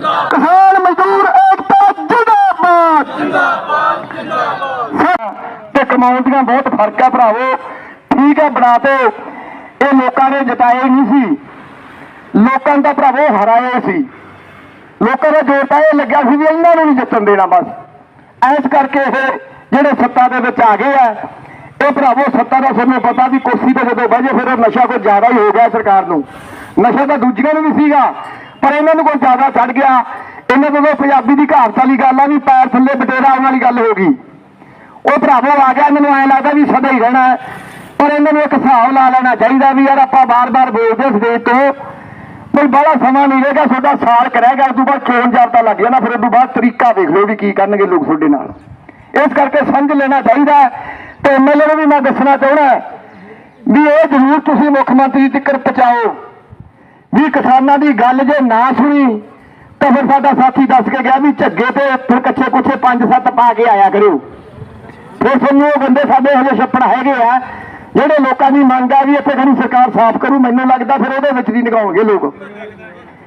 ਕਿਸਾਨ ਮਜ਼ਦੂਰ ਏਕਤਾ ਜਿੰਦਾਬਾਦ। ਜਿੰਦਾਬਾਦ ਜਿੰਦਾਬਾਦ। ਤੇ ਕਮਾਉਣ ਦੀਆਂ ਬਹੁਤ ਫ਼ਰਕ ਹੈ ਭਰਾਵੋ। ਠੀਕ ਹੈ ਬਣਾ ਤੇ ਇਹ ਲੋਕਾਂ ਨੇ ਜਿਤਾਏ ਨਹੀਂ ਸੀ। ਲੋਕਾਂ ਦਾ ਭਰਾਵੋ ਹਰਾਏ ਸੀ। ਲੋਕਾਂ ਦਾ ਜੋਰ ਤਾਂ ਇਹ ਲੱਗਿਆ ਸੀ ਵੀ ਇਹਨਾਂ ਨੂੰ ਨਹੀਂ ਜਿੱਤਣ ਦੇਣਾ ਬਸ। ਐਸ ਕਰਕੇ ਇਹ ਜਿਹੜੇ ਸੱਤਾ ਦੇ ਵਿੱਚ ਆ ਗਏ ਆ ਇਹ ਭਰਾਵੋ ਸੱਤਾ ਦਾ ਸਾਨੂੰ ਪਤਾ ਵੀ ਕੁਰਸੀ ਤੇ ਜਦੋਂ ਬਹਿ ਜੇ ਫਿਰ ਨਸ਼ਾ ਕੋਈ ਜ਼ਿਆਦਾ ਹੀ ਹੋ ਗਿਆ ਸਰਕਾਰ ਨੂੰ। ਨਸ਼ਾ ਤਾਂ ਦੂਜਿਆਂ ਨੂੰ ਵੀ ਸੀਗਾ। ਪਰ ਇਹਨਾਂ ਨੂੰ ਕੋਈ ਜ਼ਿਆਦਾ ਛੱਡ ਗਿਆ। ਇਹਨਾਂ ਤੋਂ ਪੰਜਾਬੀ ਦੀ ਕਹਾਵਤ ਵਾਲੀ ਗੱਲ ਆ ਵੀ ਪੈਰ ਥੱਲੇ ਬਟੇਰਾ ਆਉਣ ਵਾਲੀ ਗੱਲ ਹੋ ਗਈ। ਉਹ ਭਰਾਵੋ ਆ ਗਿਆ, ਮੈਨੂੰ ਐ ਲੱਗਦਾ ਵੀ ਸਦਾ ਹੀ ਰਹਿਣਾ ਪਰ ਇਹਨਾਂ ਨੂੰ ਇੱਕ ਹਿਸਾਬ ਲਾ ਲੈਣਾ ਚਾਹੀਦਾ ਵੀ ਯਾਰ ਆਪਾਂ ਬਾਰ-ਬਾਰ ਬੋਲਦੇ ਸਟੇਜ ਤੋਂ। ਕੋਈ ਬੜਾ ਸਮਾਂ ਨਹੀਂ ਰਹੇਗਾ ਤੁਹਾਡਾ ਸਾਲ ਕਰੇਗਾ ਉਸ ਤੋਂ ਬਾਅਦ ਚੋਣ ਜਾਬਤਾ ਲੱਗ ਜਾਣਾ ਫਿਰ ਉਸ ਤੋਂ ਬਾਅਦ ਤਰੀਕਾ ਦੇਖ ਲਓ ਵੀ ਕੀ ਕਰਨਗੇ ਲੋਕ ਤੁਹਾਡੇ ਨਾਲ। ਇਸ ਕਰਕੇ ਸਮਝ ਲੈਣਾ ਚਾਹੀਦਾ ਹੈ ਤੇ ਐਮਐਲਏ ਨੂੰ ਵੀ ਮੈਂ ਦੱਸਣਾ ਚਾਹੁੰਦਾ ਵੀ ਇਹ ਜ਼ਰੂਰ ਤੁਸੀਂ ਮੁੱਖ ਮੰਤਰੀ ਤੱਕ ਪਹੁੰਚਾਓ। ਵੀ ਕਿਸਾਨਾਂ ਦੀ ਗੱਲ ਜੇ ਨਾ ਸੁਣੀ, ਤਾਂ ਫਿਰ ਸਾਡਾ ਸਾਥੀ ਦੱਸ ਕੇ ਗਿਆ ਵੀ ਝੱਗੇ ਤੇ ਫਿਰ ਕੱਚੇ ਕੁੱਛੇ ਪੰਜ ਸੱਤ ਪਾ ਕੇ ਆਇਆ ਕਰਿਓ ਫਿਰ ਤੁਹਾਨੂੰ ਉਹ ਬੰਦੇ ਸਾਡੇ ਹਲੇ ਛੱਪੜ ਹੈਗੇ ਆ, ਜਿਹੜੇ ਲੋਕਾਂ ਦੀ ਮੰਗ ਆ ਵੀ ਇੱਥੇ ਖਣੀ ਸਰਕਾਰ ਸਾਫ਼ ਕਰੂ, ਮੈਨੂੰ ਲੱਗਦਾ ਫਿਰ ਉਹਦੇ ਵਿੱਚ ਦੀ ਨਿਗਾਉਣਗੇ ਲੋਕ।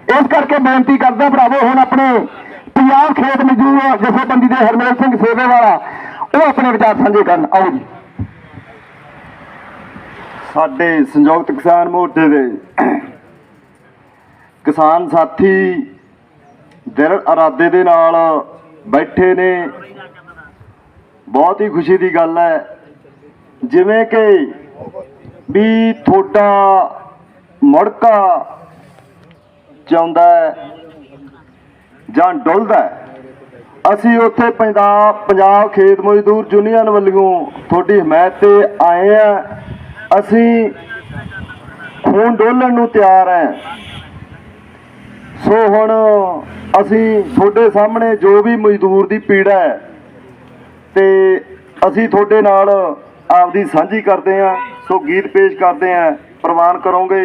ਇਸ ਕਰਕੇ ਬੇਨਤੀ ਕਰਦਾ ਭਰਾਵੋ, ਹੁਣ ਆਪਣੇ ਪੰਜਾਬ ਖੇਤ ਮਜ਼ਦੂਰ ਜਥੇਬੰਦੀ ਦੇ ਹਰਮੇਲ ਸਿੰਘ ਸੇਵੇ ਵਾਲਾ ਉਹ ਆਪਣੇ ਵਿਚਾਰ ਸਾਂਝੇ ਕਰਨ। ਆਓ ਜੀ। ਸਾਡੇ ਸੰਯੁਕਤ ਕਿਸਾਨ ਮੋਰਚੇ ਦੇ ਕਿਸਾਨ ਸਾਥੀ ਦਿਲ ਇਰਾਦੇ ਦੇ ਨਾਲ ਬੈਠੇ ਨੇ। ਬਹੁਤ ਹੀ ਖੁਸ਼ੀ ਦੀ ਗੱਲ ਹੈ। ਜਿਵੇਂ ਕਿ ਵੀ ਤੁਹਾਡਾ ਮੁੜਕਾ ਚਾਹੁੰਦਾ ਜਾਂ ਡੁੱਲਦਾ ਅਸੀਂ ਉੱਥੇ ਪੰਜਾਬ ਪੰਜਾਬ ਖੇਤ ਮਜ਼ਦੂਰ ਯੂਨੀਅਨ ਵੱਲੋਂ ਤੁਹਾਡੀ ਹਮਾਇਤ ਤੇ ਆਏ ਆ ਅਸੀਂ ਖੂਨ ਡੋਲਣ ਨੂੰ ਤਿਆਰ ਹੈ। ਸੋ ਹੁਣ ਅਸੀਂ ਤੁਹਾਡੇ ਸਾਹਮਣੇ ਜੋ ਵੀ ਮਜ਼ਦੂਰ ਦੀ ਪੀੜਾ ਹੈ ਤੇ ਅਸੀਂ ਤੁਹਾਡੇ ਨਾਲ ਆਪਦੀ ਸਾਂਝੀ ਕਰਦੇ ਹਾਂ, ਸੋ ਗੀਤ ਪੇਸ਼ ਕਰਦੇ ਹਾਂ, ਪ੍ਰਵਾਨ ਕਰੋਗੇ।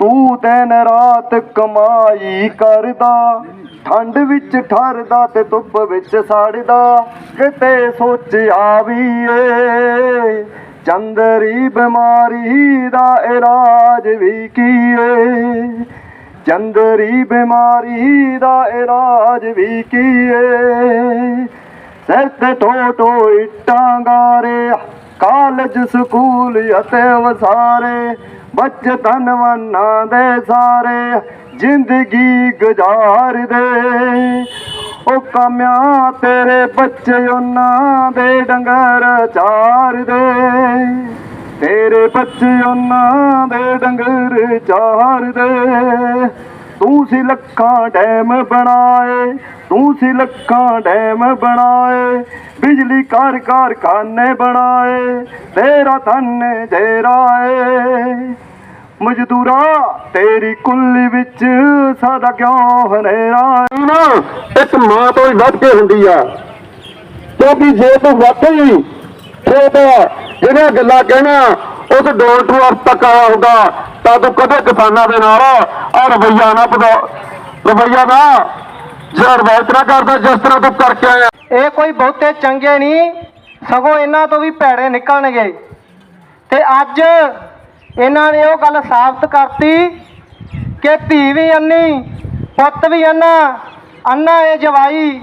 ਤੂੰ ਦਿਨ ਰਾਤ ਕਮਾਈ ਕਰਦਾ, ਠੰਡ ਵਿੱਚ ਠਰਦਾ ਤੇ ਧੁੱਪ ਵਿੱਚ ਸੜਦਾ, ਕਿਤੇ ਸੋਚਿਆ ਵੀ ਏ। ਚੰਦਰੀ ਬਿਮਾਰੀ ਦਾ ਇਲਾਜ ਵੀ ਕੀ ਚੰਦਰੀ ਬਿਮਾਰੀ ਦਾ ਇਲਾਜ ਵੀ ਕੀ ਸਿਰ ਤੇ ਟੋਟੋ ਇੱਟਾਂ ਗਾਰੇ, ਕਾਲਜ ਸਕੂਲ ਅਤੇ ਵਸਾਰੇ ਬੱਚੇ ਧਨਵਾਨਾਂ ਦੇ ਸਾਰੇ ਜ਼ਿੰਦਗੀ ਗੁਜ਼ਾਰਦੇ। ਉਹ ਕਾਮਿਆਂ ਤੇਰੇ ਬੱਚੇ ਉਹਨਾਂ ਦੇ ਡੰਗਰ ਚਾਰਦੇ ਤੇਰੇ ਬੱਚੇ ਉਹਨਾਂ ਦੇ ਡੰਗਰ ਚਾਰਦੇ ਤੂੰ ਸੀ ਲੱਖਾਂ ਡੈਮ ਬਣਾਏ, ਤੂੰ ਸੀ ਲੱਖਾਂ ਡੈਮ ਬਣਾਏ, ਬਿਜਲੀ ਘਰ ਕਾਰਖਾਨੇ ਬਣਾਏ, ਤੇਰਾ ਧਨ ਏ। ਮਜ਼ਦੂਰਾ, ਤੇਰੀ ਕੁੱਲੀ ਵਿੱਚ ਸਾਡਾ ਕਿਉਂ ਹਨੇਰਾ? ਨਾ, ਇੱਕ ਮਾਂ ਤੋਂ ਹੀ ਵੱਧ ਕੇ ਹੁੰਦੀ ਆ। ਕਿਉਂਕਿ ਜੇ ਤੂੰ ਵਾਕਈ ਖੇਤ ਜਿਹੜੀਆਂ ਗੱਲਾਂ ਕਹਿਣਾ, ਉਸ ਡੋਰ ਟੂ ਅਰਥ ਤੱਕ ਆਇਆ ਹੁੰਦਾ, ਤਾਂ ਤੂੰ ਕਦੇ ਕਿਸਾਨਾਂ ਦੇ ਨਾਲ ਆ ਰਵਈਆ ਨਾ ਪਦਾ ਰਵਈਆ ਨਾ ਜਿਹੜਾ ਰਵਾਇਤ ਨਾ ਕਰਦਾ, ਜਿਸ ਤਰ੍ਹਾਂ ਤੂੰ ਕਰਕੇ ਆਇਆ। ਇਹ ਕੋਈ ਬਹੁਤੇ ਚੰਗੇ ਨਹੀਂ, ਸਗੋਂ ਇਹਨਾਂ ਤੋਂ ਵੀ ਭੈੜੇ ਨਿਕਲਣਗੇ। ਤੇ ਅੱਜ ਇਹਨਾਂ ਨੇ ਉਹ ਗੱਲ ਸਾਬਤ ਕਰਤੀ ਕਿ ਧੀ ਵੀ ਅੰਨੀ, ਪੁੱਤ ਵੀ ਅੰਨਾ ਅੰਨਾ ਇਹ ਜਵਾਈ,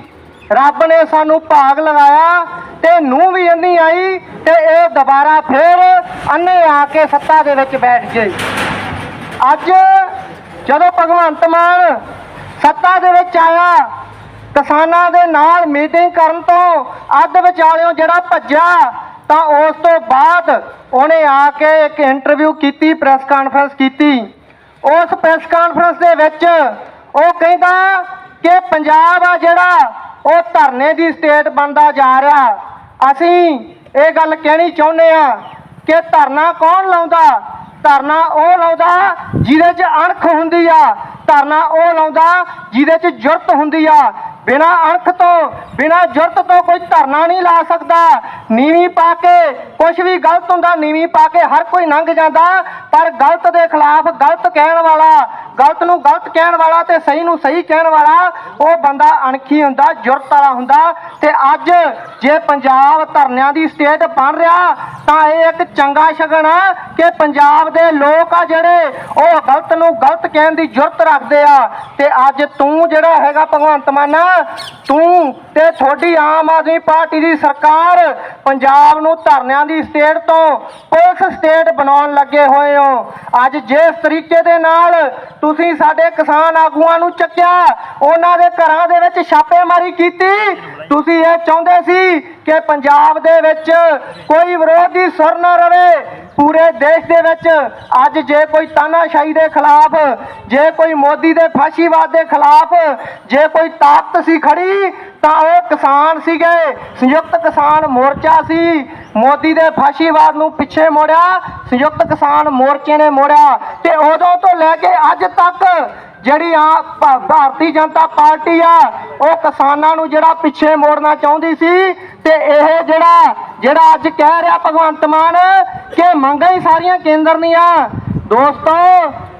ਰੱਬ ਨੇ ਸਾਨੂੰ ਭਾਗ ਲਗਾਇਆ ਤੇ ਨੂੰ ਵੀ ਅੰਨੀ ਆਈ ਤੇ ਇਹ ਦੁਬਾਰਾ ਫੇਰ ਅੰਨੇ ਆ ਕੇ ਸੱਤਾ ਦੇ ਵਿੱਚ ਬੈਠ ਗਏ ਅੱਜ ਜਦੋਂ ਭਗਵੰਤ ਮਾਨ ਸੱਤਾ ਦੇ ਵਿੱਚ ਆਇਆ, ਕਿਸਾਨਾਂ ਦੇ ਨਾਲ ਮੀਟਿੰਗ ਕਰਨ ਤੋਂ ਅੱਧ ਵਿਚਾਲਿਓ ਜਿਹੜਾ ਭੱਜਿਆ ਤਾਂ ਉਸ ਤੋਂ ਬਾਅਦ ਉਹਨੇ ਆ ਕੇ ਇੱਕ ਇੰਟਰਵਿਊ ਕੀਤੀ ਪ੍ਰੈਸ ਕਾਨਫਰੰਸ ਕੀਤੀ। ਉਸ ਪ੍ਰੈਸ ਕਾਨਫਰੰਸ ਦੇ ਵਿੱਚ ਉਹ ਕਹਿੰਦਾ ਕਿ ਪੰਜਾਬ ਆ ਜਿਹੜਾ, ਉਹ ਧਰਨੇ ਦੀ ਸਟੇਟ ਬਣਦਾ ਜਾ ਰਿਹਾ। ਅਸੀਂ ਇਹ ਗੱਲ ਕਹਿਣੀ ਚਾਹੁੰਦੇ ਆ ਕਿ ਧਰਨਾ ਕੌਣ ਲਾਉਂਦਾ? ਧਰਨਾ ਉਹ ਲਾਉਂਦਾ ਜਿਹਦੇ 'ਚ ਅਣਖ ਹੁੰਦੀ ਆ। ਧਰਨਾ ਉਹ ਲਾਉਂਦਾ ਜਿਹਦੇ 'ਚ ਜੁਰਤ ਹੁੰਦੀ ਆ। ਬਿਨਾ ਅਣਖ ਤੋਂ, ਬਿਨਾ ਜੁਰਤ ਤੋਂ ਕੋਈ ਧਰਨਾ ਨਹੀਂ ਲਾ ਸਕਦਾ। ਨੀਵੀਂ ਪਾ ਕੇ ਕੁਝ ਵੀ ਗਲਤ ਹੁੰਦਾ, ਨੀਵੀਂ ਪਾ ਕੇ ਹਰ ਕੋਈ ਲੰਘ ਜਾਂਦਾ। ਪਰ ਗਲਤ ਦੇ ਖਿਲਾਫ ਗਲਤ ਕਹਿਣ ਵਾਲਾ, ਗਲਤ ਨੂੰ ਗਲਤ ਕਹਿਣ ਵਾਲਾ ਤੇ ਸਹੀ ਨੂੰ ਸਹੀ ਕਹਿਣ ਵਾਲਾ, ਉਹ ਬੰਦਾ ਅਣਖੀ ਹੁੰਦਾ, ਜੁਰਤ ਵਾਲਾ ਹੁੰਦਾ। ਤੇ ਅੱਜ ਜੇ ਪੰਜਾਬ ਧਰਨਿਆਂ ਦੀ ਸਟੇਟ ਬਣ ਰਿਹਾ, ਤਾਂ ਇਹ ਇੱਕ ਚੰਗਾ ਸ਼ਗਨ ਆ ਕਿ ਪੰਜਾਬ ਦੇ ਲੋਕ ਆ ਜਿਹੜੇ ਉਹ ਗਲਤ ਨੂੰ ਗਲਤ ਕਹਿਣ ਦੀ ਜੁਰਤ ਰੱਖਦੇ ਆ। ਤੇ ਅੱਜ ਤੂੰ ਜਿਹੜਾ ਹੈਗਾ ਭਗਵੰਤ ਮਾਨ ਤੂੰ ਤੇ ਤੁਹਾਡੀ ਆਮ ਆਦਮੀ ਪਾਰਟੀ ਦੀ ਸਰਕਾਰ ਪੰਜਾਬ ਨੂੰ ਧਰਨਿਆਂ ਦੀ ਸਟੇਟ ਤੋਂ ਪੁਲਿਸ ਸਟੇਟ ਬਣਾਉਣ ਲੱਗੇ ਹੋਏ ਹੋ। ਅੱਜ ਜਿਸ ਤਰੀਕੇ ਦੇ ਨਾਲ ਤੁਸੀਂ ਸਾਡੇ ਕਿਸਾਨ ਆਗੂਆਂ ਨੂੰ ਚੱਕਿਆ, ਉਹਨਾਂ ਦੇ ਘਰਾਂ ਦੇ ਵਿੱਚ ਛਾਪੇਮਾਰੀ ਕੀਤੀ, ਤੁਸੀਂ ਇਹ ਚਾਹੁੰਦੇ ਸੀ ਕਿ ਪੰਜਾਬ ਦੇ ਵਿੱਚ ਕੋਈ ਵਿਰੋਧੀ ਸੁਰ ਨਾ ਰਵੇ ਪੂਰੇ ਦੇਸ਼ ਦੇ ਵਿੱਚ ਅੱਜ ਜੇ ਕੋਈ ਤਾਨਾਸ਼ਾਹੀ ਦੇ ਖਿਲਾਫ, ਜੇ ਕੋਈ ਮੋਦੀ ਦੇ ਫਾਸ਼ੀਵਾਦ ਦੇ ਖਿਲਾਫ, ਜੇ ਕੋਈ ਤਾਕਤ ਸੀ ਖੜੀ, ਤਾਂ ਉਹ ਕਿਸਾਨ ਸੀਗੇ, ਸੰਯੁਕਤ ਕਿਸਾਨ ਮੋਰਚਾ ਸੀ। ਮੋਦੀ ਦੇ ਫਾਸ਼ੀਵਾਦ ਨੂੰ ਪਿੱਛੇ ਮੋੜਿਆ, ਸੰਯੁਕਤ ਕਿਸਾਨ ਮੋਰਚੇ ਨੇ ਮੋੜਿਆ। ਤੇ ਉਦੋਂ ਤੋਂ ਲੈ ਕੇ ਅੱਜ ਤੱਕ ਜਿਹੜੀ ਆ ਭਾਰਤੀ ਜਨਤਾ ਪਾਰਟੀ ਆ, ਉਹ ਕਿਸਾਨਾਂ ਨੂੰ ਜਿਹੜਾ ਪਿੱਛੇ ਮੋੜਨਾ ਚਾਹੁੰਦੀ ਸੀ ਤੇ ਇਹ ਜਿਹੜਾ ਜਿਹੜਾ ਅੱਜ ਕਹਿ ਰਿਹਾ ਭਗਵੰਤ ਮਾਨ ਕਿ ਮੰਗਾਂ ਹੀ ਸਾਰੀਆਂ ਕੇਂਦਰ ਦੀਆਂ। ਦੋਸਤੋ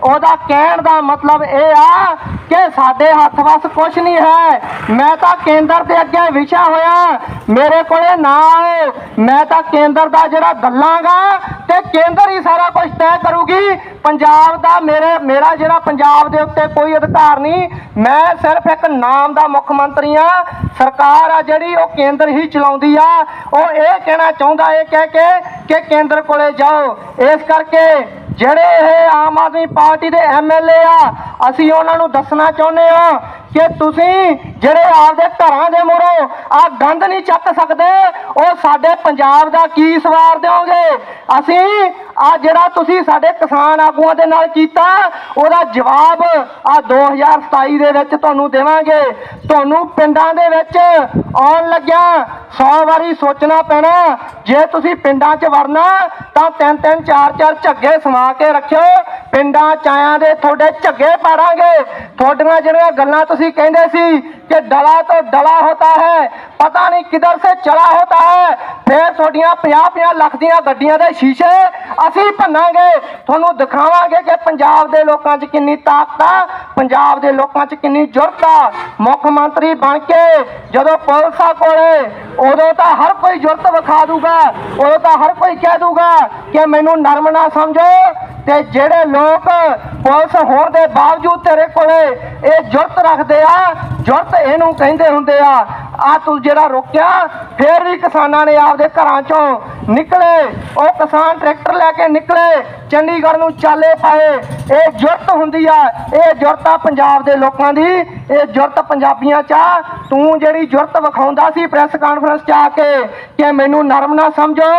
ਉਹਦਾ ਕਹਿਣ ਦਾ ਮਤਲਬ ਇਹ ਆ ਕਿ ਸਾਡੇ ਹੱਥ ਵਸ ਕੁਝ ਨਹੀਂ ਹੈ। ਮੈਂ ਤਾਂ ਕੇਂਦਰ ਦੇ ਅੱਗੇ ਵਿਛਾ ਹੋਇਆ। ਮੇਰੇ ਕੋਲੇ ਨਾ ਆਓ। ਮੈਂ ਤਾਂ ਕੇਂਦਰ ਦਾ ਜਿਹੜਾ ਗੱਲਾਂਗਾ ਤੇ ਕੇਂਦਰ ਹੀ ਸਾਰਾ ਕੁਝ ਤੈਅ ਕਰੂਗੀ। ਪੰਜਾਬ ਦਾ ਮੇਰੇ, ਮੇਰਾ ਜਿਹੜਾ ਪੰਜਾਬ ਦੇ ਉੱਤੇ ਕੋਈ ਅਧਿਕਾਰ ਨਹੀਂ। ਮੈਂ ਸਿਰਫ ਇੱਕ ਨਾਮ ਦਾ ਮੁੱਖ ਮੰਤਰੀ ਆ ਸਰਕਾਰ ਆ ਜਿਹੜੀ, ਉਹ ਕੇਂਦਰ ਹੀ ਚਲਾਉਂਦੀ ਆ। ਉਹ ਇਹ ਕਹਿਣਾ ਚਾਹੁੰਦਾ, ਇਹ ਕਹਿ ਕੇ ਕਿ ਕੇਂਦਰ ਕੋਲੇ ਜਾਓ। ਇਸ ਕਰਕੇ ਜਿਹੜੇ ਇਹ ਆਮ ਆਦਮੀ ਪਾਰਟੀ ਦੇ ਐਮਐਲਏ ਆ। ਅਸੀਂ ਉਹਨਾਂ ਨੂੰ ਦੱਸਣਾ ਚਾਹੁੰਦੇ ਆ ਕਿ ਤੁਸੀਂ ਜਿਹੜੇ ਆਪਦੇ ਘਰਾਂ ਦੇ ਮੂਹਰੋਂ ਆ ਗੰਦ ਨਹੀਂ ਚੱਕ ਸਕਦੇ, ਉਹ ਸਾਡੇ ਪੰਜਾਬ ਦਾ ਕੀ ਸਵਾਰ ਦਿਓਗੇ? ਅਸੀਂ ਆ ਜਿਹੜਾ ਤੁਸੀਂ ਸਾਡੇ ਕਿਸਾਨ ਆਗੂਆਂ ਦੇ ਨਾਲ ਕੀਤਾ, ਉਹਦਾ ਜਵਾਬ ਆ 2027 ਦੇ ਵਿੱਚ ਤੁਹਾਨੂੰ ਦੇਵਾਂਗੇ। ਤੁਹਾਨੂੰ ਪਿੰਡਾਂ ਦੇ ਵਿੱਚ ਆਉਣ ਲੱਗਿਆ 100 ਵਾਰੀ ਸੋਚਣਾ ਪੈਣਾ, ਜੇ ਤੁਸੀਂ ਪਿੰਡਾਂ 'ਚ ਵੜਨਾ, ਤਾਂ ਤਿੰਨ ਤਿੰਨ, ਚਾਰ ਚਾਰ ਝੱਗੇ ਸਮਾ ਕੇ ਰੱਖਿਓ। ਪਿੰਡਾਂ ਚਾਇਆਂ ਦੇ ਤੁਹਾਡੇ ਝੱਗੇ ਪਾੜਾਂਗੇ। ਤੁਹਾਡੀਆਂ ਜਿਹੜੀਆਂ ਗੱਲਾਂ ਤੁਸੀਂ ਕਹਿੰਦੇ ਸੀ ਕਿ ਡਲਾ ਤੋਂ ਡਲਾ ਹੋਤਾ ਹੈ। ਪਤਾ ਨਹੀਂ ਕਿਧਰ ਸੇ ਚਲਾ ਹੋਤਾ ਹੈ। ਫੇਰ ਤੁਹਾਡੀਆਂ 50 50 ਲੱਖ ਦੀਆਂ ਗੱਡੀਆਂ ਦੇ ਸ਼ੀਸ਼ੇ ਅਸੀਂ ਭੰਨਾਂਗੇ। ਤੁਹਾਨੂੰ ਦਿਖਾਵਾਂਗੇ ਕਿ ਪੰਜਾਬ ਦੇ ਲੋਕਾਂ 'ਚ ਕਿੰਨੀ ਤਾਕਤ ਆ, ਪੰਜਾਬ ਦੇ ਲੋਕਾਂ 'ਚ ਕਿੰਨੀ ਜੁਰਤ ਆ। ਮੁੱਖ ਮੰਤਰੀ ਬਣ ਕੇ ਜਦੋਂ ਪੁਲਿਸਾਂ ਕੋਲੇ, ਉਦੋਂ ਤਾਂ ਹਰ ਕੋਈ ਜੁਰਤ ਵਿਖਾ ਦੂਗਾ। ਉਦੋਂ ਤਾਂ ਹਰ ਕੋਈ ਕਹਿ ਦੂਗਾ ਕਿ ਮੈਨੂੰ ਨਰਮ ਨਾ ਸਮਝੋ ਤੇ ਜਿਹੜੇ ਲੋਕ ਪੁਲਿਸ ਹੋਣ ਦੇ ਬਾਵਜੂਦ ਤੇਰੇ ਕੋਲੇ ਇਹ ਜੁਰਤ ਰੱਖਦੇ ਆ ਜੁਰਤ ਇਹਨੂੰ ਕਹਿੰਦੇ ਹੁੰਦੇ ਆ ਆ ਤੂੰ ਜਿਹੜਾ ਰੋਕਿਆ, ਫੇਰ ਵੀ ਕਿਸਾਨਾਂ ਨੇ ਆਪਦੇ ਘਰਾਂ ਚੋਂ ਨਿਕਲੇ, ਉਹ ਕਿਸਾਨ ਟਰੈਕਟਰ ਲੈ ਕੇ ਨਿਕਲੇ, ਚੰਡੀਗੜ੍ਹ ਨੂੰ ਚਾਲੇ ਪਾਏ। ਇਹ ਜੁਰਤ ਹੁੰਦੀ ਆ, ਇਹ ਜੁਰਤ ਪੰਜਾਬ ਦੇ ਲੋਕਾਂ ਦੀ, ਇਹ ਜੁਰਤ ਪੰਜਾਬੀਆਂ ਚ ਤੂੰ ਜਿਹੜੀ ਜੁਰਤ ਵਿਖਾਉਂਦਾ ਸੀ ਪ੍ਰੈਸ ਕਾਨਫਰੰਸ ਚ ਆ ਕੇ ਕਿ ਮੈਨੂੰ ਨਰਮ ਨਾ ਸਮਝੋ,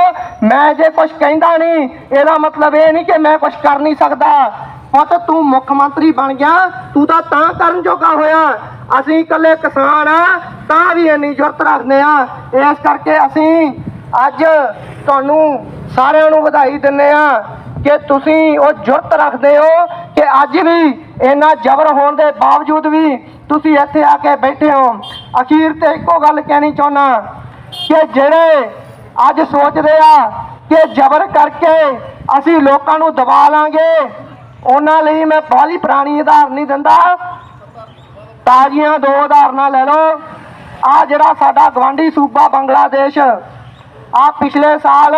ਮੈਂ ਜੇ ਕੁਝ ਕਹਿੰਦਾ ਨਹੀਂ ਇਹਦਾ ਮਤਲਬ ਇਹ ਨਹੀਂ ਕਿ ਮੈਂ ਕੁਝ ਕਰ ਨਹੀਂ ਸਕਦਾ। ਪੁੱਤ ਤੂੰ ਮੁੱਖ ਮੰਤਰੀ ਬਣ ਗਿਆ, ਤੂੰ ਤਾਂ ਤਾਂ ਕਰਨ ਜੋਗਾ ਹੋਇਆ। ਅਸੀਂ ਇਕੱਲੇ ਕਿਸਾਨ ਆ, ਤਾਂ ਵੀ ਇੰਨੀ ਜੁਰਤ ਰੱਖਦੇ ਆ। ਇਸ ਕਰਕੇ ਅਸੀਂ ਅੱਜ ਤੁਹਾਨੂੰ ਸਾਰਿਆਂ ਨੂੰ ਵਧਾਈ ਦਿੰਦੇ ਆ ਕਿ ਤੁਸੀਂ ਉਹ ਜੁਰਤ ਰੱਖਦੇ ਹੋ ਕਿ ਅੱਜ ਵੀ ਇਹਨਾਂ ਜ਼ਬਰ ਹੋਣ ਦੇ ਬਾਵਜੂਦ ਵੀ ਤੁਸੀਂ ਇੱਥੇ ਆ ਕੇ ਬੈਠੇ ਹੋ। ਅਖੀਰ ਤੇ ਇੱਕੋ ਗੱਲ ਕਹਿਣੀ ਚਾਹੁੰਦਾ ਕਿ ਜਿਹੜੇ ਅੱਜ ਸੋਚਦੇ ਆ ਕਿ ਜ਼ਬਰ ਕਰਕੇ ਅਸੀਂ ਲੋਕਾਂ ਨੂੰ ਦਬਾ ਲਾਂਗੇ ਉਹਨਾਂ ਲਈ ਮੈਂ ਬਾਹਲੀ ਪੁਰਾਣੀ ਉਦਾਹਰਨ ਨਹੀਂ ਦਿੰਦਾ। ਤਾਜ਼ੀਆਂ ਦੋ ਉਦਾਹਰਨਾਂ ਲੈ ਲਓ। ਆ ਜਿਹੜਾ ਸਾਡਾ ਗਵਾਂਢੀ ਸੂਬਾ ਬੰਗਲਾਦੇਸ਼, ਆ ਪਿਛਲੇ ਸਾਲ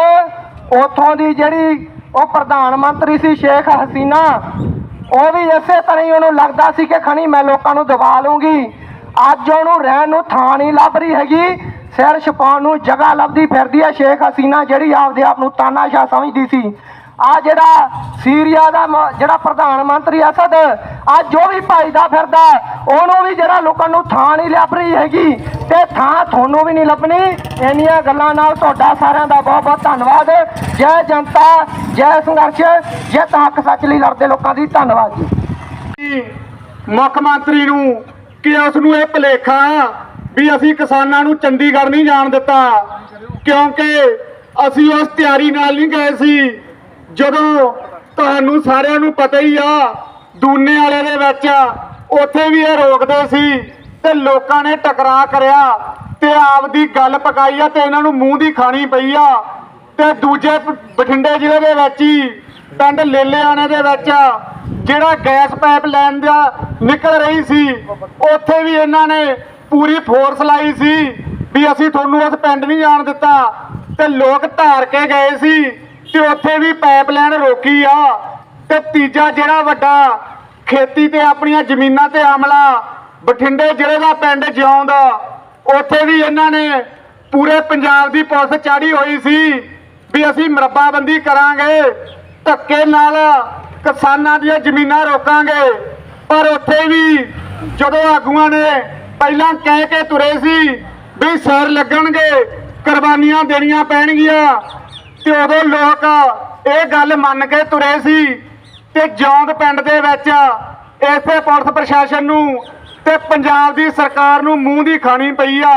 ਉਥੋਂ ਦੀ ਜਿਹੜੀ ਉਹ ਪ੍ਰਧਾਨ ਮੰਤਰੀ ਸੀ ਸ਼ੇਖ ਹਸੀਨਾ, ਉਹ ਵੀ ਇਸੇ ਤਰ੍ਹਾਂ ਹੀ ਉਹਨੂੰ ਲੱਗਦਾ ਸੀ ਕਿ ਖਣੀ ਮੈਂ ਲੋਕਾਂ ਨੂੰ ਦਬਾ ਲੂੰਗੀ ਅੱਜ ਉਹਨੂੰ ਰਹਿਣ ਨੂੰ ਥਾਂ ਨਹੀਂ ਲੱਭ ਰਹੀ ਹੈਗੀ। ਸਿਰ ਛਪਾਉਣ ਨੂੰ ਜਗ੍ਹਾ ਲੱਭਦੀ ਫਿਰਦੀ ਹੈ ਸ਼ੇਖ ਹਸੀਨਾ, ਜਿਹੜੀ ਆਪਦੇ ਆਪ ਨੂੰ ਤਾਨਾਸ਼ਾਹ ਸਮਝਦੀ ਸੀ। ਆ ਜਿਹੜਾ ਸੀਰੀਆ ਦਾ ਜਿਹੜਾ ਪ੍ਰਧਾਨ ਮੰਤਰੀ ਅਸਦ ਆ ਜੋ ਵੀ ਭਜਦਾ ਫਿਰਦਾ, ਉਹਨੂੰ ਵੀ ਜਿਹੜਾ ਲੋਕਾਂ ਨੂੰ ਥਾਂ ਨਹੀਂ ਲੱਭ ਰਹੀ ਹੈਗੀ ਤੇ ਥਾਂ ਤੁਹਾਨੂੰ ਵੀ ਨਹੀਂ ਲੱਭਣੀ। ਇੰਨੀਆਂ ਗੱਲਾਂ ਨਾਲ ਤੁਹਾਡਾ ਸਾਰਿਆਂ ਦਾ ਬਹੁਤ ਬਹੁਤ ਧੰਨਵਾਦ। ਜੈ ਜਨਤਾ, ਜੈ ਸੰਘਰਸ਼ ਜੈ ਹੱਕ ਸੱਚ ਲਈ ਲੜਦੇ ਲੋਕਾਂ ਦੀ ਧੰਨਵਾਦ ਜੀ, ਮੁੱਖ ਮੰਤਰੀ ਨੂੰ ਕਿ ਉਸ ਨੂੰ ਇਹ ਭਲੇਖਾ ਵੀ ਅਸੀਂ ਕਿਸਾਨਾਂ ਨੂੰ ਚੰਡੀਗੜ੍ਹ ਨਹੀਂ ਜਾਣ ਦਿੱਤਾ, ਕਿਉਂਕਿ ਅਸੀਂ ਉਸ ਤਿਆਰੀ ਨਾਲ ਨਹੀਂ ਗਏ ਸੀ, ਜਦੋਂ ਤੁਹਾਨੂੰ ਸਾਰਿਆਂ ਨੂੰ ਪਤਾ ਹੀ ਆ, ਦੂਨੇ ਵਾਲੇ ਦੇ ਵਿੱਚ ਉੱਥੇ ਵੀ ਇਹ ਰੋਕਦੇ ਸੀ ਤੇ ਲੋਕਾਂ ਨੇ ਟਕਰਾਅ ਕਰਿਆ ਤੇ ਆਪਦੀ ਗੱਲ ਪਕਾਈ ਆ ਤੇ ਇਹਨਾਂ ਨੂੰ ਮੂੰਹ ਦੀ ਖਾਣੀ ਪਈ ਆ। ਤੇ ਦੂਜੇ ਬਠਿੰਡੇ ਜ਼ਿਲ੍ਹੇ ਦੇ ਵਿੱਚ ਹੀ, ਪਿੰਡ ਲੇਲਿਆਣੇ ਦੇ ਵਿੱਚ ਜਿਹੜਾ ਗੈਸ ਪਾਈਪ ਪਾਈਪਲਾਈਨ ਦਾ ਨਿਕਲ ਰਹੀ ਸੀ, ਉੱਥੇ ਵੀ ਇਹਨਾਂ ਨੇ ਪੂਰੀ ਫੋਰਸ ਲਾਈ ਸੀ ਵੀ ਅਸੀਂ ਤੁਹਾਨੂੰ ਉਸ ਪਿੰਡ ਨਹੀਂ ਜਾਣ ਦਿੱਤਾ। ਤੇ ਲੋਕ ਧਾਰ ਕੇ ਗਏ ਸੀ। ਤੇ ਉੱਥੇ ਵੀ ਪਾਈਪਲਾਈਨ ਰੋਕੀ ਆ ਤੇ ਤੀਜਾ ਜਿਹੜਾ ਵੱਡਾ ਖੇਤੀ ਤੇ ਆਪਣੀਆਂ ਜ਼ਮੀਨਾਂ ਤੇ ਹਮਲਾ, ਬਠਿੰਡੇ ਜ਼ਿਲ੍ਹੇ ਦਾ ਪਿੰਡ ਜਿਉਂਦ, ਉੱਥੇ ਵੀ ਇਹਨਾਂ ਨੇ ਪੂਰੇ ਪੰਜਾਬ ਦੀ ਪੁਲਿਸ ਚਾੜੀ ਹੋਈ ਸੀ ਵੀ ਅਸੀਂ ਮਰੱਬਾਬੰਦੀ ਕਰਾਂਗੇ, ਧੱਕੇ ਨਾਲ ਕਿਸਾਨਾਂ ਦੀਆਂ ਜ਼ਮੀਨਾਂ ਰੋਕਾਂਗੇ। ਪਰ ਉੱਥੇ ਵੀ ਜਦੋਂ ਆਗੂਆਂ ਨੇ ਪਹਿਲਾਂ ਕਹਿ ਕੇ ਤੁਰੇ ਸੀ ਵੀ ਸਿਰ ਲੱਗਣਗੇ, ਕੁਰਬਾਨੀਆਂ ਦੇਣੀਆਂ ਪੈਣਗੀਆਂ ਤੇ ਉਦੋਂ ਲੋਕ ਇਹ ਗੱਲ ਮੰਨ ਕੇ ਤੁਰੇ ਸੀ ਤੇ ਜੌਂਦ ਪਿੰਡ ਦੇ ਵਿੱਚ ਇਸੇ ਪੁਲਿਸ ਪ੍ਰਸ਼ਾਸਨ ਨੂੰ ਤੇ ਪੰਜਾਬ ਦੀ ਸਰਕਾਰ ਨੂੰ ਮੂੰਹ ਦੀ ਖਾਣੀ ਪਈ ਆ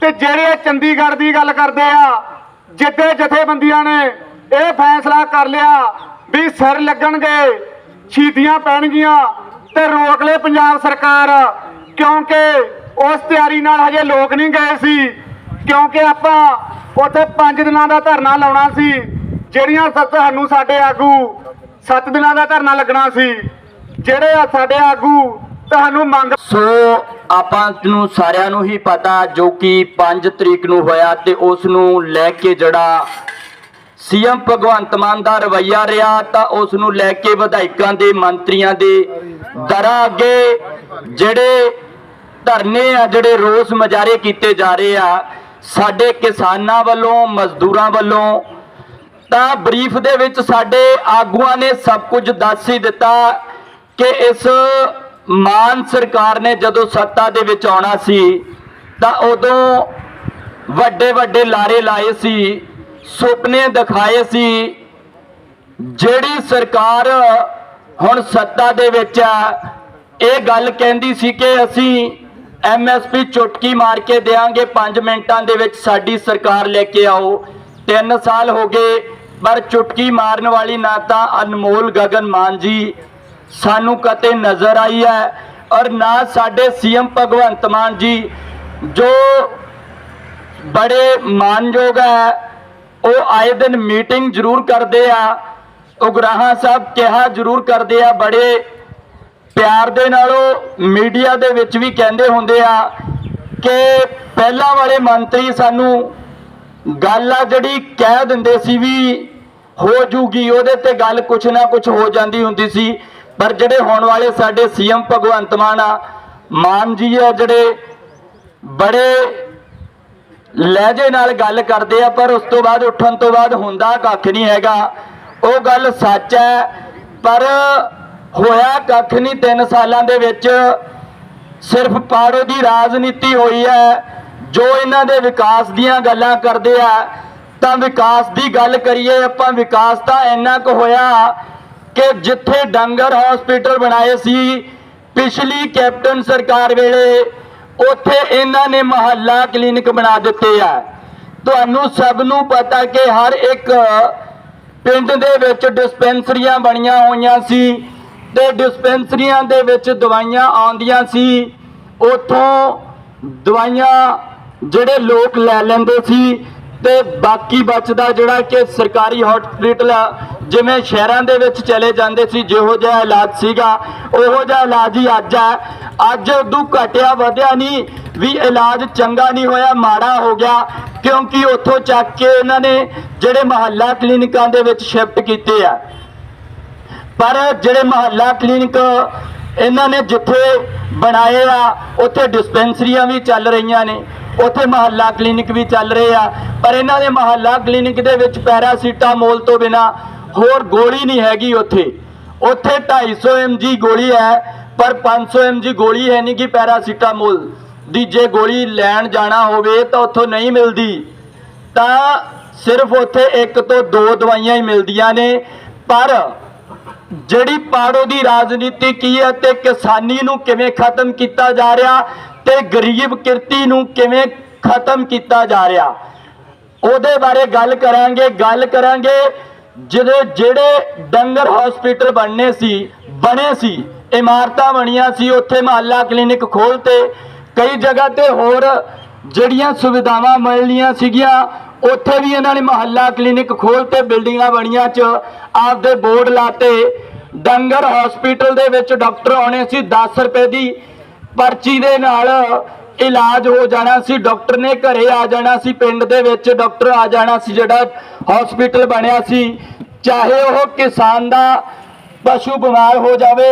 ਤੇ ਜਿਹੜੇ ਚੰਡੀਗੜ੍ਹ ਦੀ ਗੱਲ ਕਰਦੇ ਆ, ਜਿੱਦੇ ਜਥੇਬੰਦੀਆਂ ਨੇ ਇਹ ਫੈਸਲਾ ਕਰ ਲਿਆ ਵੀ ਸਿਰ ਲੱਗਣਗੇ ਛੀਤੀਆਂ ਪੈਣਗੀਆਂ ਤੇ ਰੋਕ ਲੈ ਪੰਜਾਬ ਸਰਕਾਰ, ਕਿਉਂਕਿ ਉਸ ਤਿਆਰੀ ਨਾਲ ਹਜੇ ਲੋਕ ਨਹੀਂ ਗਏ ਸੀ, ਕਿਉਂਕਿ ਆਪਾਂ ਉੱਥੇ 5 ਦਿਨਾਂ ਦਾ ਧਰਨਾ ਲਾਉਣਾ ਸੀ, ਜਿਹੜੀਆਂ ਸ- ਸਾਡੇ ਆਗੂ 7 ਦਿਨਾਂ ਦਾ ਧਰਨਾ ਲੱਗਣਾ ਸੀ, ਜਿਹੜੇ ਆ ਸਾਡੇ ਆਗੂ ਤੁਹਾਨੂੰ ਮੰਗ ਸੋ ਆਪਾਂ ਨੂੰ ਸਾਰਿਆਂ ਨੂੰ ਹੀ ਪਤਾ ਜੋ ਕਿ 5 ਤਰੀਕ ਨੂੰ ਹੋਇਆ ਤੇ ਉਸ ਨੂੰ ਲੈ ਕੇ ਜਿਹੜਾ ਸੀਐਮ ਭਗਵੰਤ ਮਾਨ ਦਾ ਰਵੱਈਆ ਰਿਹਾ ਤਾਂ ਉਸ ਨੂੰ ਲੈ ਕੇ ਵਿਧਾਇਕਾਂ ਦੇ ਮੰਤਰੀਆਂ ਦੇ ਦਰਾਂ ਅੱਗੇ ਜਿਹੜੇ ਧਰਨੇ ਆ, ਜਿਹੜੇ ਰੋਸ ਮਜਾਰੇ ਕੀਤੇ ਜਾ ਰਹੇ ਆ ਸਾਡੇ ਕਿਸਾਨਾਂ ਵੱਲੋਂ, ਮਜ਼ਦੂਰਾਂ ਵੱਲੋਂ, ਤਾਂ ਬਰੀਫ ਦੇ ਵਿੱਚ ਸਾਡੇ ਆਗੂਆਂ ਨੇ ਸਭ ਕੁਝ ਦੱਸ ਹੀ ਦਿੱਤਾ ਕਿ ਇਸ ਮਾਨ ਸਰਕਾਰ ਨੇ ਜਦੋਂ ਸੱਤਾ ਦੇ ਵਿੱਚ ਆਉਣਾ ਸੀ, ਤਾਂ ਉਦੋਂ ਵੱਡੇ ਵੱਡੇ ਲਾਰੇ ਲਾਏ ਸੀ, ਸੁਪਨੇ ਦਿਖਾਏ ਸੀ, ਜਿਹੜੀ ਸਰਕਾਰ ਹੁਣ ਸੱਤਾ ਦੇ ਵਿੱਚ ਆ, ਇਹ ਗੱਲ ਕਹਿੰਦੀ ਸੀ ਕਿ ਅਸੀਂ ਐਮਐਸਪੀ ਚੁਟਕੀ ਮਾਰ ਕੇ ਦੇਾਂਗੇ 5 ਮਿੰਟਾਂ ਦੇ ਵਿੱਚ ਸਾਡੀ ਸਰਕਾਰ ਲੈ ਕੇ ਆਓ। 3 ਸਾਲ ਹੋ ਗਏ, ਪਰ ਚੁਟਕੀ ਮਾਰਨ ਵਾਲੀ ਨਾ ਤਾਂ ਅਨਮੋਲ ਗਗਨ ਮਾਨ ਜੀ। ਸਾਨੂੰ ਕਦੇ ਨਜ਼ਰ ਆਈ ਹੈ ਔਰ ਨਾ ਸਾਡੇ ਸੀਐਮ ਭਗਵੰਤ ਮਾਨ ਜੀ, ਜੋ ਬੜੇ ਮਾਨਯੋਗ ਹੈ, ਉਹ ਆਏ ਦਿਨ ਮੀਟਿੰਗ ਜ਼ਰੂਰ ਕਰਦੇ ਆ। ਉਗਰਾਹਾਂ ਸਾਹਿਬ ਕਿਹਾ ਜ਼ਰੂਰ ਕਰਦੇ ਆ, ਬੜੇ ਪਿਆਰ ਦੇ ਨਾਲੋਂ ਮੀਡੀਆ ਦੇ ਵਿੱਚ ਵੀ ਕਹਿੰਦੇ ਹੁੰਦੇ ਆ ਕਿ ਪਹਿਲਾਂ ਵਾਲੇ ਮੰਤਰੀ ਸਾਨੂੰ ਗੱਲ ਆ ਜਿਹੜੀ ਕਹਿ ਦਿੰਦੇ ਸੀ ਵੀ ਹੋ ਜੂਗੀ, ਉਹਦੇ ਤੇ ਗੱਲ ਕੁਛ ਨਾ ਕੁਛ ਹੋ ਜਾਂਦੀ ਹੁੰਦੀ ਸੀ। ਪਰ ਜਿਹੜੇ ਹੋਣ ਵਾਲੇ ਸਾਡੇ ਸੀਐਮ ਭਗਵੰਤ ਮਾਨ ਆ, ਮਾਨ ਜੀ ਆ ਜਿਹੜੇ ਬੜੇ ਲਹਿਜੇ ਨਾਲ ਗੱਲ ਕਰਦੇ ਆ, ਪਰ ਉਸ ਤੋਂ ਬਾਅਦ ਉੱਠਣ ਤੋਂ ਬਾਅਦ ਹੁੰਦਾ ਕੱਖ ਨਹੀਂ ਹੈਗਾ। ਉਹ ਗੱਲ ਸੱਚ ਹੈ, ਪਰ ਹੋਇਆ ਕੱਖ ਨਹੀਂ 3 ਸਾਲਾਂ ਦੇ ਵਿੱਚ ਸਿਰਫ ਪਾੜੋ ਦੀ ਰਾਜਨੀਤੀ ਹੋਈ ਹੈ, ਜੋ ਇਹਨਾਂ ਦੇ ਵਿਕਾਸ ਦੀਆਂ ਗੱਲਾਂ ਕਰਦੇ ਆ। ਤਾਂ ਵਿਕਾਸ ਦੀ ਗੱਲ ਕਰੀਏ, ਆਪਾਂ ਵਿਕਾਸ ਤਾਂ ਇੰਨਾ ਕੁ ਹੋਇਆ ਕਿ ਜਿੱਥੇ ਡੰਗਰ ਹਸਪੀਟਲ ਬਣਾਏ ਸੀ, ਪਿਛਲੀ ਕੈਪਟਨ ਸਰਕਾਰ ਵੇਲੇ, ਉੱਥੇ ਇਹਨਾਂ ਨੇ ਮਹੱਲਾ ਕਲੀਨਿਕ ਬਣਾ ਦਿੱਤੇ ਆ। ਤੁਹਾਨੂੰ ਸਭ ਨੂੰ ਪਤਾ ਕਿ ਹਰ ਇੱਕ ਪਿੰਡ ਦੇ ਵਿੱਚ ਡਿਸਪੈਂਸਰੀਆਂ ਬਣੀਆਂ ਹੋਈਆਂ ਸੀ। ਤੇ ਡਿਸਪੈਂਸਰੀਆਂ ਦੇ ਵਿੱਚ ਦਵਾਈਆਂ ਆਉਂਦੀਆਂ ਸੀ। ਉਥੋਂ ਦਵਾਈਆਂ ਜਿਹੜੇ ਲੋਕ ਲੈ ਲੈਂਦੇ ਸੀ ਤੇ ਬਾਕੀ ਬਚਦਾ ਜਿਹੜਾ ਕਿ ਸਰਕਾਰੀ ਹਸਪੀਟਲ ਜਿਵੇਂ ਸ਼ਹਿਰਾਂ ਦੇ ਵਿੱਚ ਚਲੇ ਜਾਂਦੇ ਸੀ, ਜਿਹੋ ਜਿਹਾ ਇਲਾਜ ਸੀਗਾ, ਉਹੋ ਜਿਹਾ ਇਲਾਜ ਹੀ ਅੱਜ ਹੈ ਅੱਜ ਉਦੋਂ ਘਟਿਆ ਵਧਿਆ ਨਹੀਂ, ਵੀ ਇਲਾਜ ਚੰਗਾ ਨਹੀਂ ਹੋਇਆ, ਮਾੜਾ ਹੋ ਗਿਆ, ਕਿਉਂਕਿ ਉੱਥੋਂ ਚੱਕ ਕੇ ਇਹਨਾਂ ਨੇ ਜਿਹੜੇ ਮਹੱਲਾ ਕਲੀਨਿਕਾਂ ਦੇ ਵਿੱਚ ਸ਼ਿਫਟ ਕੀਤੇ ਆ। ਪਰ ਜਿਹੜੇ ਮਹੱਲਾ ਕਲੀਨਿਕ ਇਹਨਾਂ ਨੇ ਜਿੱਥੇ ਬਣਾਏ ਆ, ਉੱਥੇ ਡਿਸਪੈਂਸਰੀਆਂ ਵੀ ਚੱਲ ਰਹੀਆਂ ਨੇ, ਉੱਥੇ ਮਹੱਲਾ ਕਲੀਨਿਕ ਵੀ ਚੱਲ ਰਹੇ ਆ, ਪਰ ਇਹਨਾਂ ਦੇ ਮਹੱਲਾ ਕਲੀਨਿਕ ਦੇ ਵਿੱਚ ਪੈਰਾਸੀਟਾਮੋਲ ਤੋਂ ਬਿਨਾ ਹੋਰ ਗੋਲੀ ਨਹੀਂ ਹੈਗੀ ਉੱਥੇ। ਉੱਥੇ 250 mg ਗੋਲੀ ਹੈ, ਪਰ 500 mg ਗੋਲੀ ਹੈ ਨਹੀਂ ਕਿ ਪੈਰਾਸੀਟਾਮੋਲ ਦੀ ਜੇ ਗੋਲੀ ਲੈਣ ਜਾਣਾ ਹੋਵੇ ਤਾਂ ਉੱਥੋਂ ਨਹੀਂ ਮਿਲਦੀ। ਤਾਂ ਸਿਰਫ ਉੱਥੇ ਇੱਕ ਤੋਂ ਦੋ ਦਵਾਈਆਂ ਹੀ ਮਿਲਦੀਆਂ ਨੇ, ਪਰ ਜਿਹੜੀ ਪਾੜੋ ਦੀ ਰਾਜਨੀਤੀ ਕੀ ਹੈ ਤੇ ਕਿਸਾਨੀ ਨੂੰ ਕਿਵੇਂ ਖਤਮ ਕੀਤਾ ਜਾ ਰਿਹਾ ਤੇ ਗਰੀਬ ਕਿਰਤੀ ਨੂੰ ਕਿਵੇਂ ਖਤਮ ਕੀਤਾ ਜਾ ਰਿਹਾ। ਉਹਦੇ ਬਾਰੇ ਗੱਲ ਕਰਾਂਗੇ ਗੱਲ ਕਰਾਂਗੇ। ਜਿਹੜੇ ਜਿਹੜੇ ਡੰਗਰ ਹਸਪੀਟਲ ਬਣਨੇ ਸੀ, ਬਣੇ ਸੀ, ਇਮਾਰਤਾਂ ਬਣੀਆਂ ਸੀ, ਉੱਥੇ ਮਹੱਲਾ ਕਲੀਨਿਕ ਖੋਲਤੇ ਕਈ ਜਗ੍ਹਾ ਤੇ ਹੋਰ ਜਿਹੜੀਆਂ ਸੁਵਿਧਾਵਾਂ ਮਿਲਣੀਆਂ ਸੀਗੀਆਂ ਉੱਥੇ ਵੀ ਇਹਨਾਂ ਨੇ ਮਹੱਲਾ ਕਲੀਨਿਕ ਖੋਲਤੇ ਬਿਲਡਿੰਗਾਂ ਬਣੀਆਂ ਚ ਆਪਦੇ ਬੋਰਡ ਲਾਤੇ। ਡੰਗਰ ਹਸਪੀਟਲ ਦੇ ਵਿੱਚ ਡਾਕਟਰ ਆਉਣੇ ਸੀ 10 ਰੁਪਏ ਦੀ ਪਰਚੀ ਦੇ ਨਾਲ ਇਲਾਜ ਹੋ ਜਾਣਾ ਸੀ। ਡਾਕਟਰ ਨੇ ਘਰੇ ਆ ਜਾਣਾ ਸੀ, ਪਿੰਡ ਦੇ ਵਿੱਚ ਡਾਕਟਰ ਆ ਜਾਣਾ ਸੀ, ਜਿਹੜਾ ਹਸਪੀਟਲ ਬਣਿਆ ਸੀ। ਚਾਹੇ ਉਹ ਕਿਸਾਨ ਦਾ ਪਸ਼ੂ ਬਿਮਾਰ ਹੋ ਜਾਵੇ